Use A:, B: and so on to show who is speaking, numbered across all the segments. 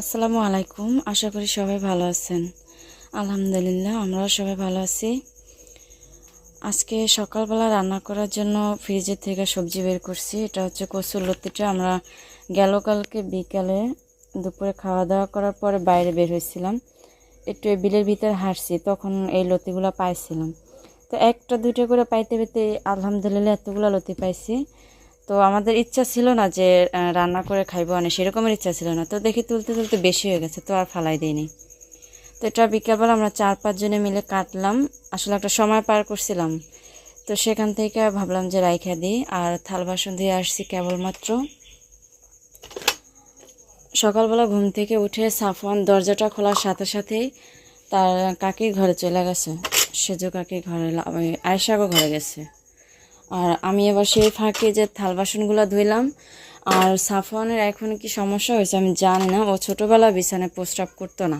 A: আসসালামু আলাইকুম। আশা করি সবাই ভালো আছেন। আলহামদুলিল্লাহ, আমরাও সবাই ভালো আছি। আজকে সকালবেলা রান্না করার জন্য ফ্রিজের থেকে সবজি বের করছি। এটা হচ্ছে কচুর লতিটা। আমরা গেল কালকে বিকালে দুপুরে খাওয়া দাওয়া করার পরে বাইরে বের হয়েছিলাম। একটু বিলের ভিতরে হাঁটছি, তখন এই লতিগুলো পাইছিলাম। তো একটা দুইটা করে পাইতে পেতে আলহামদুলিল্লাহ এতগুলো লতি পাইছি। তো আমাদের ইচ্ছা ছিল না যে রান্না করে খাইবো মানে সেরকমের ইচ্ছা ছিল না। তো দেখি তুলতে তুলতে বেশি হয়ে গেছে, তো আর ফালাই দিইনি। তো এটা বিকালবেলা আমরা চার পাঁচজনে মিলে কাটলাম। আসলে একটা সময় পার করছিলাম। তো সেখান থেকে ভাবলাম যে রাইখা দিই, আর থাল বাসন দিয়ে আসছি কেবলমাত্র। সকালবেলা ঘুম থেকে উঠে সাফওয়ান দরজাটা খোলার সাথে সাথেই তার কাকির ঘরে চলে গেছে। সেজো কাকির ঘরে আয়েশাগো ঘরে গেছে। আর আমি এবার সেই ফাঁকে যে থাল বাসনগুলো ধুইলাম, আর সাফওয়ানের এখন কি সমস্যা হয়েছে আমি জানি না, ও ছোটোবেলা বিছানায় প্রস্রাব করতো না।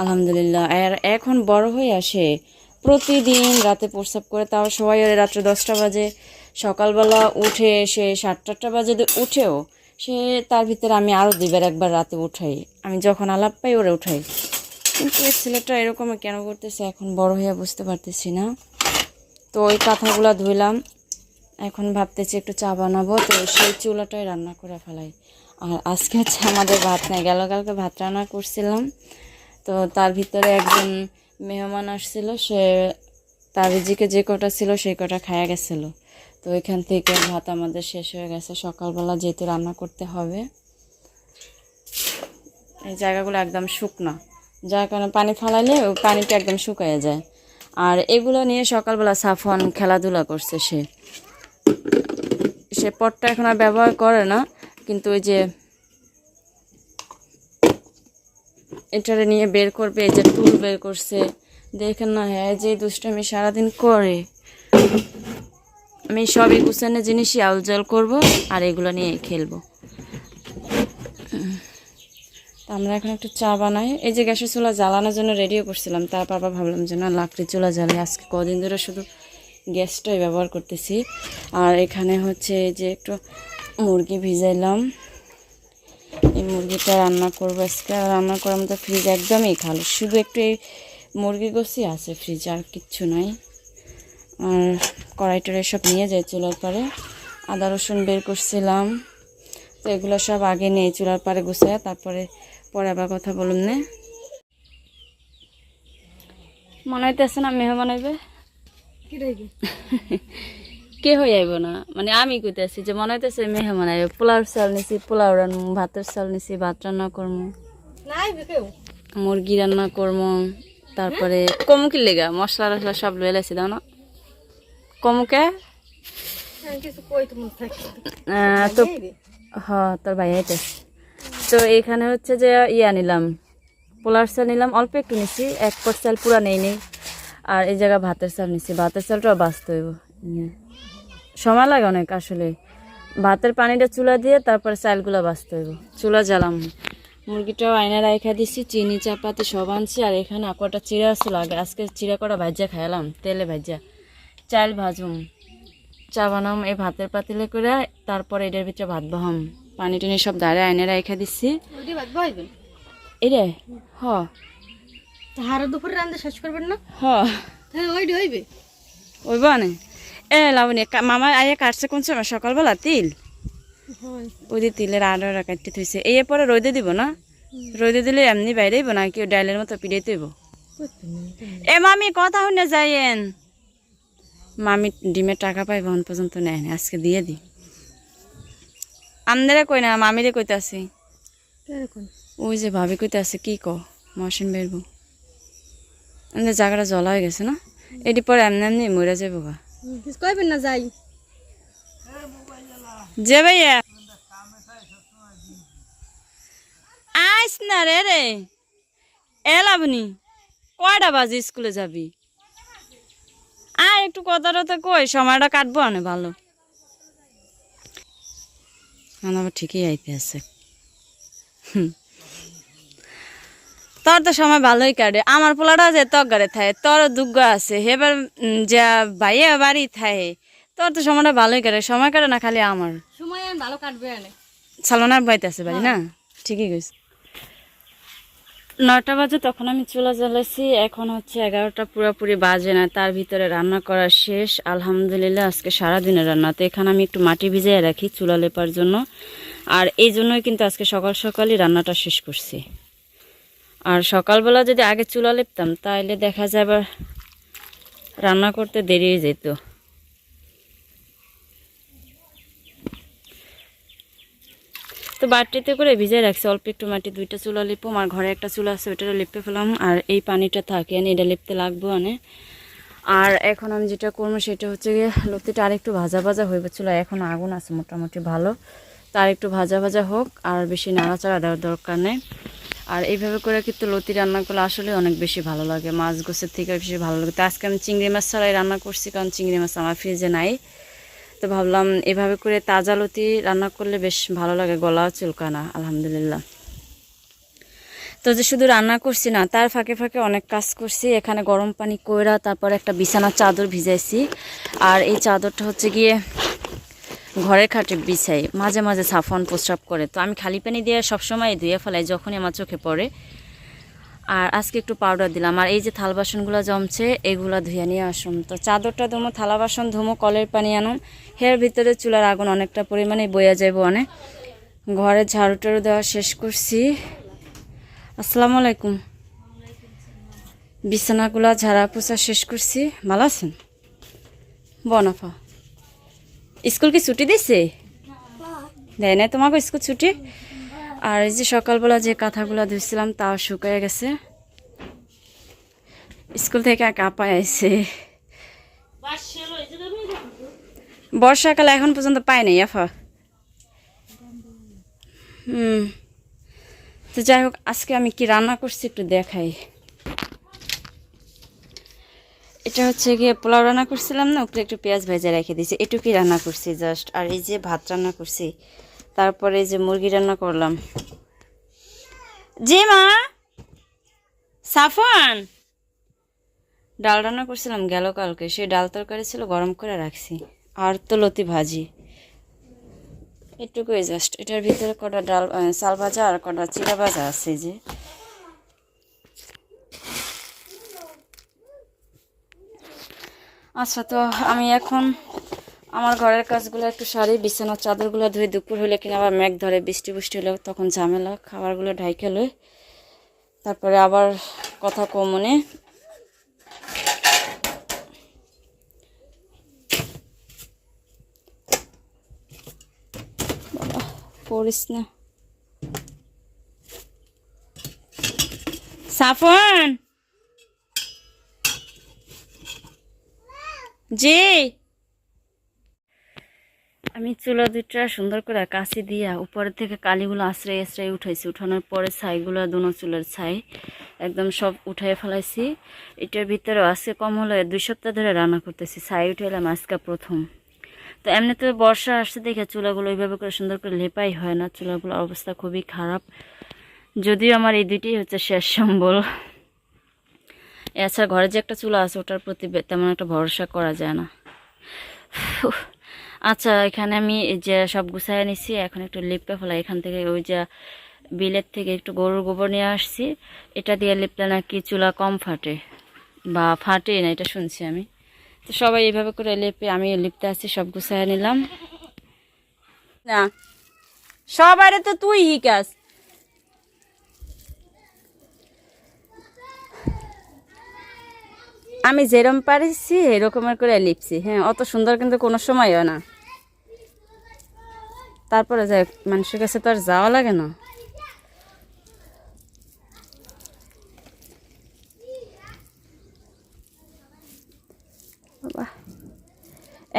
A: আলহামদুলিল্লাহ, আর এখন বড় হয়ে আসে, প্রতিদিন রাতে প্রস্রাব করে, তাও সবাই রাত্রে দশটা বাজে, সকালবেলা উঠে সে সাতটা বাজে উঠেও, সে তার ভিতরে আমি আরও দুইবার একবার রাতে উঠাই, আমি যখন আলাপ পাই ওরা উঠাই। কিন্তু এই ছেলেটা এরকম কেন করতেছে এখন বড় হয়ে বুঝতে পারতেছি না। তো ওই কাঁথাগুলো ধুইলাম এখন ভাবতেছি একটু চা বানাবো, তো সেই চুলাটাই রান্না করে ফেলাই। আর আজকে হচ্ছে আমাদের ভাত নাই গেল কালকে ভাত রান্না করছিলাম। তো তার ভিতরে একজন মেহমান আসছিল, সে তার রিজিকে যে কটা ছিল সেই কটা খায়া গেছিল। তো এখান থেকে ভাত আমাদের শেষ হয়ে গেছে, সকালবেলা যেহেতু রান্না করতে হবে। এই জায়গাগুলো একদম শুকনো, যার কারণে পানি ফালাইলে পানিটা একদম শুকায় যায়। আর এগুলো নিয়ে সকালবেলা সাফন খেলাধুলা করছে সে। সে পটটা এখন আর ব্যবহার করে না, কিন্তু ওই যে এটারে নিয়ে বের করবে, এই যে টুল বের করছে। দেখেন না হ্যাঁ যে দুষ্টামি সারাদিন করে। আমি সবই কুসানের জিনিসই আউলজল করব আর এগুলো নিয়ে খেলব। আমরা এখন একটু চা বানাই। এই যে গ্যাসের চুলা জ্বালানোর জন্য রেডিও করছিলাম তারপর আবার ভাবলাম যে না, লাকড়ি চুলা জ্বালে আজকে কদিন ধরে শুধু গ্যাসটাই ব্যবহার করতেছি। আর এখানে হচ্ছে যে একটু মুরগি ভিজাইলাম। এই মুরগিটা রান্না করব আজকে। রান্না করার মতো ফ্রিজ একদমই খালি। শুধু একটু এই মুরগি গোসই আছে ফ্রিজ আর কিচ্ছু নাই। আর কড়াই টড়াই সব নিয়ে যাই চুলার পারে আদা রসুন বের করছিলাম। তো এগুলো সব আগে নেই চুলার পারে গুছায়, তারপরে পরে আবার কথা বলুন না। মনে হইতেছে না মেহমান আইবে। কে হয়ে আইব না? মানে আমি কইতে কইতেছি যে মনে হইতেছে মেহমান আইবে পোলাওর চাল নিছি পোলাও রান্নু ভাতের চাল নিছি ভাত রান্না করব মুরগি রান্না করব তারপরে কমু কি লেগা? মশলা টসলা সব লয়ে লাইছি দাও না। কমুকে আহ, তো হ তোর ভাই আইতেছে তো এখানে হচ্ছে যে ইয়া নিলাম পোলার চাল নিলাম অল্প একটু নিছি এক পট চাল পুরা নেই নেই। আর এই জায়গায় ভাতের চাল নিছি ভাতের চালটাও বাঁচতে হইব নিয়ে। সময় লাগে অনেক আসলে। ভাতের পানিটা চুলা দিয়ে তারপরে চালগুলো বাঁচতে হইব চুলা জ্বালাম। মুরগিটাও আয়না রাখা দিছি চিনি চাপাতি সব আনছি আর এখানে আকোয়াটা চিড়া আসছিল আগে। আজকে চিড়া করা ভাজা খাইলাম তেলে ভাজা চাল ভাজুম চা বানাম এই ভাতের পাতিলে করে তারপরে এটার ভিতরে ভাত বহাম। পানি টানি সব দাঁড়ে আয়না রাখা দিচ্ছি এরে হ।
B: হারা দুপুরে রান্না শেষ করবেন না? হ্যাঁ ওইটি হইবে।
A: ওই বানে এ লাবণী মামা আয়া কাটছে কোন সময়? সকালবেলা তিল? ওই তিলের আড়া কাটতে থইছে। এই পরে রোদে দিব না? রোদে দিলে এমনি বাইরেইব না? কেউ ডাইলের মতো পিড়ে তৈব এ মামি কথা শুনে যাইয়েন। মামি ডিমের টাকা পাই বহন পর্যন্ত নেয় না আজকে দিয়ে দি আমদারে কই না? মামিরে কইতাছি। ওই যে ভাবি কইতাছে কি ক? মশিন বেরবো। জায়গাটা জলা হয়ে গেছে না? এটি পরে এমনি এমনি মরে যাব গা।
B: কইবেন না যাই
A: যে ভাইয়া আইস না রে রে এলাবনি কয়টা বাজে স্কুলে যাবি? আয় একটু কথা টথা কই সময়টা কাটবো আনে ভালো। আবার ঠিকই আইতে আছে হুম। তোর তো সময় ভালোই কাটে। আমার পোলাটা যে তগারে থাকে তোর দুগ্গ আছে। উম, যা ভাইয়া বাড়ি থাকে তোর তো সময়টা ভালোই কাটে। সময় কাটে না খালি আমার।
B: সময় ভালো কাটবে
A: সালনার বাড়িতে আছে বাড়ি না? ঠিকই কইস। নটা বাজে তখন আমি চুলা জ্বালাইছি। এখন হচ্ছে এগারোটা পুরোপুরি বাজে না। তার ভিতরে রান্না করা শেষ। আলহামদুলিল্লাহ আজকে সারাদিনের রান্না। তো এখানে আমি একটু মাটি ভিজিয়ে রাখি চুলা লেপার জন্য। আর এই জন্যই কিন্তু আজকে সকাল সকালই রান্নাটা শেষ করছি। আর সকালবেলা যদি আগে চুলা লেপতাম তাহলে দেখা যায় আবার রান্না করতে দেরি হয়ে যেত। তো বাটিতে করে ভিজে রাখছি, অল্প একটু মাটি, দুইটা চুলা লিপম, আর ঘরে একটা চুলা আছে ওইটা লিপে ফেলাম, আর এই পানিটা থাকে আনে এটা লিপতে লাগবো আনে। আর এখন আমি যেটা করব সেটা হচ্ছে গিয়ে লতিটা আর একটু ভাজা ভাজা হয়ে চুলা এখন আগুন আছে মোটামুটি ভালো। তার একটু ভাজা ভাজা হোক, আর বেশি নাড়াচাড়া দেওয়ার দরকার নেই। আর এইভাবে করে কিন্তু লতি রান্না করলে আসলে অনেক বেশি ভালো লাগে, মাছ গোছের থেকে বেশি ভালো লাগে। তো আজকে আমি চিংড়ি মাছ ছাড়াই রান্না করছি, কারণ চিংড়ি মাছ আমার ফ্রিজে নাই। তো ভাবলাম এভাবে করে তাজা লতি রান্না করলে বেশ ভালো লাগে, গলাও চুলকানা আলহামদুলিল্লাহ। তো যে শুধু রান্না করছি না, তার ফাঁকে ফাঁকে অনেক কাজ করছি। এখানে গরম পানি কইরা তারপর একটা বিছানার চাদর ভিজাইছি। আর এই চাদরটা হচ্ছে গিয়ে ঘরের খাটে বিছাই, মাঝে মাঝে সাফন প্রস্রাব করে। তো আমি খালি পানি দিয়ে সবসময় ধুয়ে ফেলাই যখনই আমার চোখে পড়ে। আর আজকে একটু পাউডার দিলাম। আর এই যে থাল বাসনগুলো জমছে, এগুলা ধুয়ে নিয়ে আসুন। তো চাদরটা ধুমো, থালা বাসন ধুমো, কলের পানি আনুন। হের ভিতরে চুলার আগুন অনেকটা পরিমাণে বইয়া যাইব অনেক। ঘরে ঝাড়ু টাড়ু দেওয়া শেষ করছি। আসসালামু আলাইকুম। বিছানাগুলা ঝাড়া পোছা শেষ করছি। ভালো আছেন? বনাফা স্কুল কি ছুটি দিছে? দেয় না তোমাকে স্কুল ছুটি? আর এই যে সকালবেলা যে কাঁথাগুলো ধুইছিলাম তাও শুকিয়ে গেছে। স্কুল থেকে এক আপায় আইছে। বর্ষাকালে এখন পর্যন্ত পাই নাই, আফা। হুম। তো যাই হোক, আজকে আমি কি রান্না করছি একটু দেখাই। এটা হচ্ছে গিয়ে পোলাও রান্না করছিলাম না, উপরে একটু পেঁয়াজ ভেজে রেখে দিয়েছি। এটুকুই রান্না করছি জাস্ট আর এই যে ভাত রান্না করছি, তারপরে এই যে মুরগি রান্না করলাম। জি মা! সাফন ডাল রান্না করছিলাম, গেল কালকে। সেই ডাল তরকারি ছিল, গরম করে রাখছি। আর তো লতি ভাজি। এটুকুই জাস্ট এটার ভিতরে কটা ডাল চাল ভাজা আর কটা চিরা ভাজা আছে যে। আচ্ছা তো আমি এখন আমার ঘরের কাজগুলো একটু সারি, বিছানার চাদরগুলো ধুয়ে দুপুর হলে কিনা আবার মেঘ ধরে, বৃষ্টি বৃষ্টি হলে তখন ঝামেলা, খাবারগুলো ঢাইকে লই। তারপরে আবার কথা কমনে পড়িস না। সাফন জি আমি চুলা দুটা সুন্দর করে কাশি দিয়া উপরের থেকে কালিগুলো আশ্রয় আশ্রয় উঠাইছি। উঠানোর পরে ছাইগুলো দুনো চুলের ছাই। একদম সব উঠাই ফেলাইছি। এটার ভিতরে আজকে কম হলে দুই সপ্তাহ ধরে রান্না করতেছি। ছাই উঠাইলাম আজকে প্রথম। তো এমনিতে বর্ষা আসছে দেখে চুলাগুলো ওইভাবে করে সুন্দর করে লেপাই হয় না। চুলাগুলোর অবস্থা খুবই খারাপ। যদিও আমার এই দুইটি হচ্ছে শেষ সম্বল। এছাড়া ঘরে যে একটা চুলা আছে, ওটার প্রতি তেমন একটা ভরসা করা যায় না। আচ্ছা এখানে আমি যে সব গুছাই নিছি, এখন একটু লিপে ফেলাই। এখান থেকে ওই যে বিলের থেকে একটু গরুর গোবর নিয়ে আসছি। এটা দিয়ে লিপলে নাকি চুলা কম ফাটে বা ফাটে না, এটা শুনছি আমি। তো সবাই এইভাবে করে লেপে আমি লিপতে আসছি সব গুছাই নিলাম। না, সবারে তো তুই হিকাস আমি যেরম পারিছি, এরকমের করে লিপছি। হ্যাঁ অত সুন্দর কিন্তু কোনো সময়ও না। তারপরে যাই মানুষের কাছে তো আর যাওয়া লাগে না।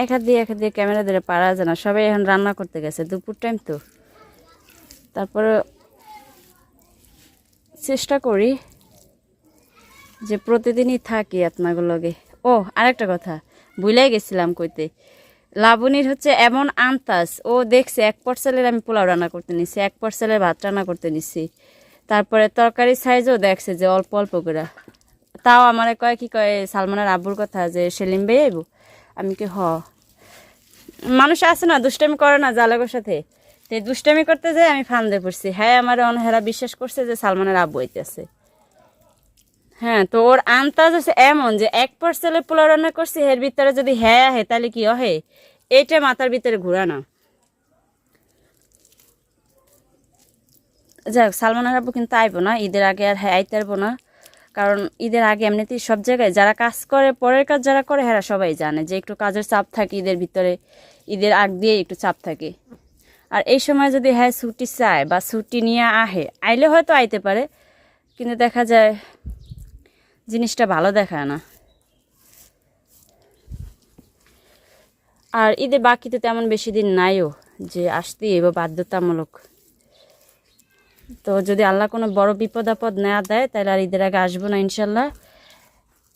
A: এক হাত দিয়ে, এক হাত দিয়ে ক্যামেরা ধরে পারা যায় না। সবাই এখন রান্না করতে গেছে, দুপুর টাইম তো। তারপরে চেষ্টা করি। যে প্রতিদিনই থাকি আপনাদের লগে। ও, আরেকটা কথা ভুলাই গেছিলাম কইতে। লাবণীর হচ্ছে এমন আন্তাস ও দেখছে এক পার্সেলের আমি পোলাও রান্না করতে নিছি, এক পার্সেলের ভাত রান্না করতে নিছি। তারপরে তরকারি সাইজও দেখছে যে অল্প অল্প করে। তাও আমারে কয়, কি কয়, সালমানের আব্বুর কথা যে, সেলিম ভাই আইব? আমি কি হ। মানুষ আছে না, দুষ্টামি করে না জালাগোর সাথে। তো দুষ্টামি করতে যাই আমি ফান্দে পড়ছি। হ্যাঁ আমার অনহেরা বিশ্বাস করছে যে সালমানের আব্বু হইতেছে হ্যাঁ তো ওর আন্তাজ আছে এমন যে এক পার্সেলের পোলা রান্না করছি, এর ভিতরে যদি হ্যাঁ আহে তাহলে কি অহে এটা মাথার ভিতরে ঘুরা না যাই হোক সালমানের আব্বু কিন্তু আইবো না, ঈদের আগে আর হ্যাঁ আইতে পারব না। কারণ ঈদের আগে এমনিতেই সব জায়গায় যারা কাজ করে, পরের কাজ যারা করে হ্যাঁ সবাই জানে যে একটু কাজের চাপ থাকে ঈদের ভিতরে, ঈদের আগ দিয়ে একটু চাপ থাকে। আর এই সময় যদি হ্যাঁ ছুটি চায় বা ছুটি নিয়ে আহে, আইলে হয়তো আইতে পারে, কিন্তু দেখা যায় জিনিসটা ভালো দেখায় না। আর ঈদের বাকিতে তেমন বেশি দিন নাইও, যে আসতেই এবার বাধ্যতামূলক। তো যদি আল্লাহ কোনো বড় বিপদ আপদ না দেয়, তাহলে আর ঈদের আগে আসব না ইনশাল্লাহ।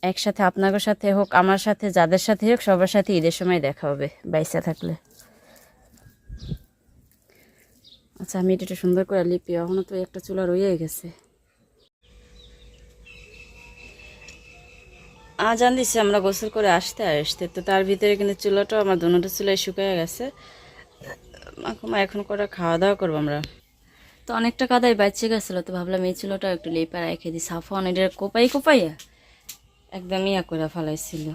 A: একসাথে আপনাদের সাথে হোক, আমার সাথে, যাদের সাথে হোক, সবার সাথে ঈদের সময় দেখা হবে, বাইসা থাকলে। আচ্ছা আমি এটা সুন্দর করে লিপি এখনও তো একটা চুলা রয়ে গেছে। আজ দিচ্ছি আমরা গোসল করে আসতে আসতে। তো তার ভিতরে কিন্তু চুলাটাও আমার দুটো চুলাই শুকিয়ে গেছে। মাকুমা এখন করে খাওয়া দাওয়া করব আমরা? তো অনেকটা কাদাই বাচ্চা গেছিল, তো ভাবলাম এই চুলোটা একটু লেপা রেখে দিই। সাফন এটা কোপাই কোপাইয়া একদম ইয়া করে ফেলাইছিল।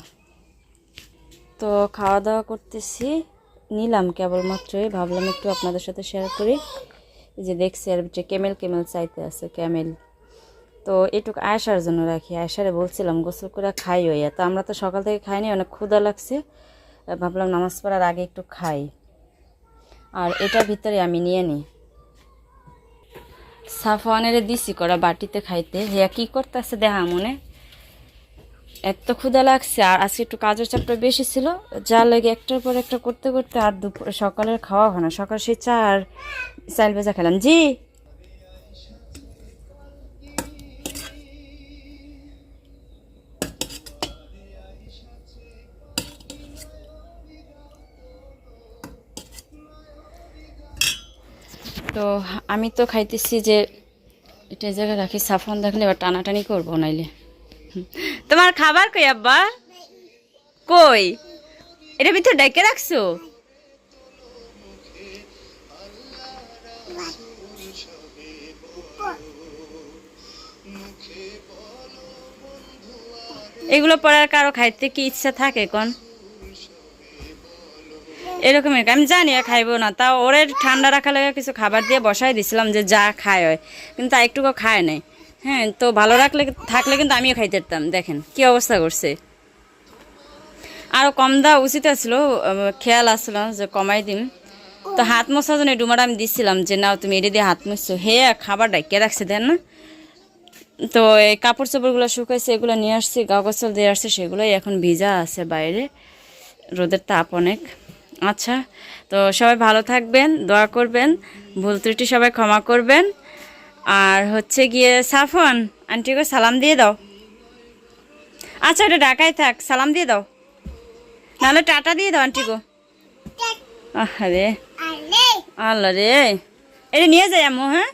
A: তো খাওয়া দাওয়া করতেছি, নিলাম কেবলমাত্রই ভাবলাম একটু আপনাদের সাথে শেয়ার করি। যে দেখছি আর ভিতরে কেমেল কেমেল চাইতে আছে, ক্যামেল। তো এটুকু আয়সার জন্য রাখি। আয়সারে বলছিলাম, গোসল করে খাই হইয়া তো আমরা তো সকাল থেকে খাইনি অনেক ক্ষুধা লাগছে। ভাবলাম নামাজ পড়ার আগে একটু খাই। আর এটার ভিতরে আমি নিয়ে নিই সাফওয়ানের দিছি করা বাটিতে খাইতে। হেয়া কি করতেছে দেখা মনে? এত ক্ষুধা লাগছে। আর আজকে একটু কাজের চাপটা বেশি ছিল। যা লাগে একটার পর একটা করতে করতে আর দুপুর সকালের খাওয়া হয় না। সকাল সেই চা আর চাল ভেজা খেলাম। জি! তো আমি তো খাইতেছি যে এটা জায়গায় রাখি, সাফন দেখলে এবার টানাটানি করব নাইলে। তোমার খাবার কই আব্বা? কই? এটা ভিতরে ডেকে রাখছো? এগুলো পরে আর কারও খাইতে কি ইচ্ছা থাকে কোন? এরকমই আমি জানি খাইবো না। তা ওরে ঠান্ডা রাখা লাগে কিছু খাবার দিয়ে বসাই দিছিলাম যে যা খায় হয় কিন্তু তা একটুকু খায় নাই। হ্যাঁ তো ভালো রাখলে থাকলে কিন্তু আমিও খাইতে পারতাম। দেখেন, কি অবস্থা করছে। আরও কম দেওয়া উচিত আছিল। খেয়াল আসলো যে কমাই দিম। তো হাত মশার জন্য ডুমাটা আমি দিছিলাম যে, নাও, তুমি এটা দিয়ে হাত মুছছো। হে, খাবার ডাইকে রাখছে, দেন না? তো এই কাপড় চোপড়গুলো শুকাইছে, এগুলো নিয়ে আসছি গা গোসল দিয়ে আসছে, সেগুলোই এখন ভিজা আছে বাইরে। রোদের তাপ অনেক। আচ্ছা তো সবাই ভালো থাকবেন, দোয়া করবেন, ভুল ত্রুটি সবাই ক্ষমা করবেন। আর হচ্ছে গিয়ে সাফন আন্টিকে সালাম দিয়ে দাও। আচ্ছা এটা ঢাকায় থাক, সালাম দিয়ে দাও। নাহলে টাটা দিয়ে দাও আন্টিগো। আরে আল্লাহ রে। এটা নিয়ে যাই আম্মু হ্যাঁ?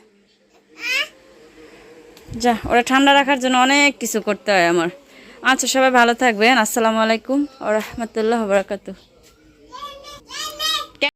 A: যা, ওরা ঠান্ডা রাখার জন্য অনেক কিছু করতে হয় আমার। আচ্ছা সবাই ভালো থাকবেন। আসসালামু আলাইকুম ও রহমতুল্লাহ বরাকাতু